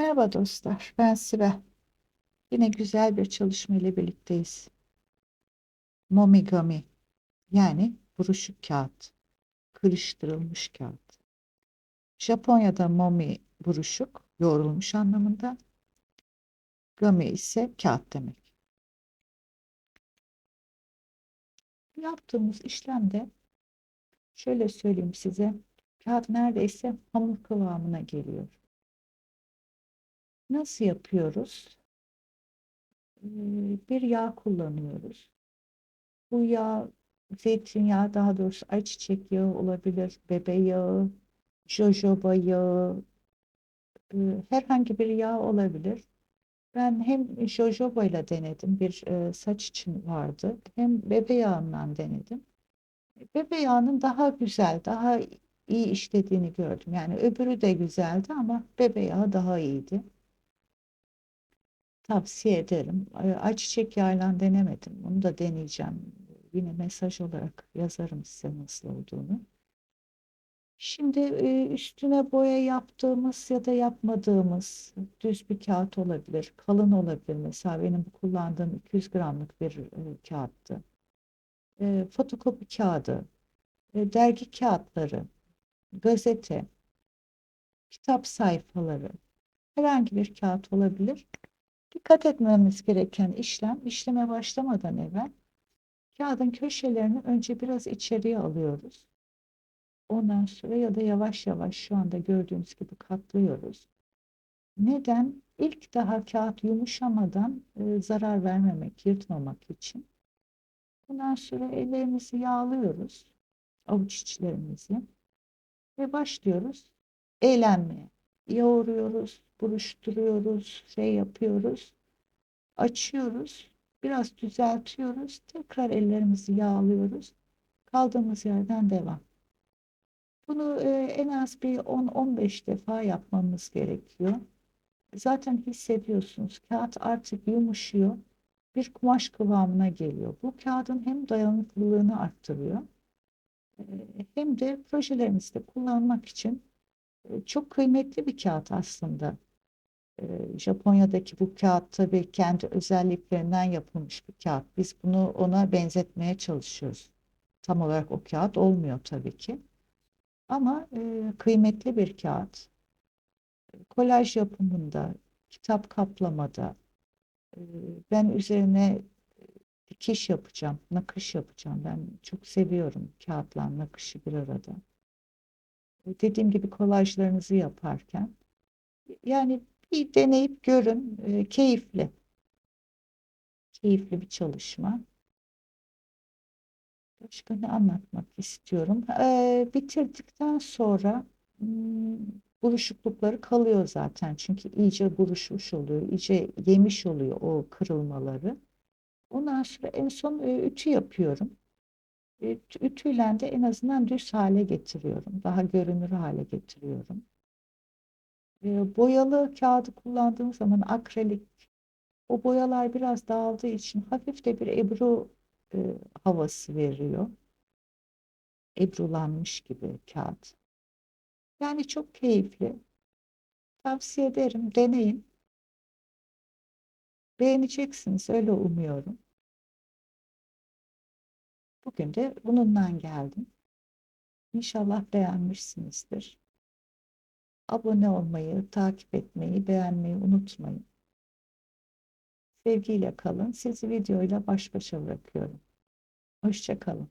Merhaba dostlar, ben Sibel. Yine güzel bir çalışma ile birlikteyiz. Momigami, yani buruşuk kağıt, kırıştırılmış kağıt. Japonya'da momi buruşuk, yoğrulmuş anlamında. Gami ise kağıt demek. Yaptığımız işlemde şöyle söyleyeyim size, kağıt neredeyse hamur kıvamına geliyor. Nasıl yapıyoruz? Ee, Bir yağ kullanıyoruz. Bu yağ zeytinyağı daha doğrusu ayçiçek yağı olabilir, bebe yağı, jojoba yağı, e, herhangi bir yağ olabilir. Ben hem jojoba ile denedim, bir e, saç için vardı, hem bebe yağından denedim. Bebe yağının daha güzel, daha iyi işlediğini gördüm. Yani öbürü de güzeldi ama bebe yağı daha iyiydi. Tavsiye ederim. Ay- Ayçiçek yağıyla denemedim. Bunu da deneyeceğim. Yine mesaj olarak yazarım size nasıl olduğunu. Şimdi e, üstüne boya yaptığımız ya da yapmadığımız düz bir kağıt olabilir. Kalın olabilir. Mesela benim kullandığım 200 gramlık bir e, kağıttı. E, fotokopi kağıdı, dergi kağıtları, gazete, kitap sayfaları, herhangi bir kağıt olabilir. Dikkat etmemiz gereken işlem, işleme başlamadan evvel kağıdın köşelerini önce biraz içeriye alıyoruz. Ondan sonra ya da yavaş yavaş şu anda gördüğünüz gibi katlıyoruz. Neden? İlk daha kağıt yumuşamadan e, zarar vermemek, yırtmamak için. Bundan sonra ellerimizi yağlıyoruz, avuç içlerimizi ve başlıyoruz eğlenmeye. Yoğuruyoruz, buruşturuyoruz, şey yapıyoruz, açıyoruz, biraz düzeltiyoruz, tekrar ellerimizi yağlıyoruz, kaldığımız yerden devam. Bunu e, en az bir 10-15 defa yapmamız gerekiyor. Zaten hissediyorsunuz kağıt artık yumuşuyor, bir kumaş kıvamına geliyor. Bu kağıdın hem dayanıklılığını arttırıyor, e, hem de projelerimizde kullanmak için çok kıymetli bir kağıt aslında. E, Japonya'daki bu kağıt tabii kendi özelliklerinden yapılmış bir kağıt. Biz bunu ona benzetmeye çalışıyoruz. Tam olarak o kağıt olmuyor tabii ki. Ama e, kıymetli bir kağıt. Kolaj yapımında, kitap kaplamada, e, ben üzerine dikiş yapacağım, nakış yapacağım. Ben çok seviyorum kağıtla nakışı bir arada. Dediğim gibi kolajlarınızı yaparken yani bir deneyip görün. E, keyifli. Keyifli bir çalışma. Başka ne anlatmak istiyorum? E, bitirdikten sonra hmm, buruşuklukları kalıyor zaten. Çünkü iyice buruşmuş oluyor. iyice yemiş oluyor o kırılmaları. Ondan sonra en son e, ütü yapıyorum. Ütüyle de en azından düz hale getiriyorum. Daha görünür hale getiriyorum. E, boyalı kağıdı kullandığım zaman akrilik o boyalar biraz dağıldığı için hafif de bir ebru e, havası veriyor. Ebrulanmış gibi kağıt. Yani çok keyifli. Tavsiye ederim. Deneyin. Beğeneceksiniz. Öyle umuyorum. Bugün de bununla geldim. İnşallah beğenmişsinizdir. Abone olmayı, takip etmeyi, beğenmeyi unutmayın. Sevgiyle kalın. Sizi videoyla baş başa bırakıyorum. Hoşça kalın.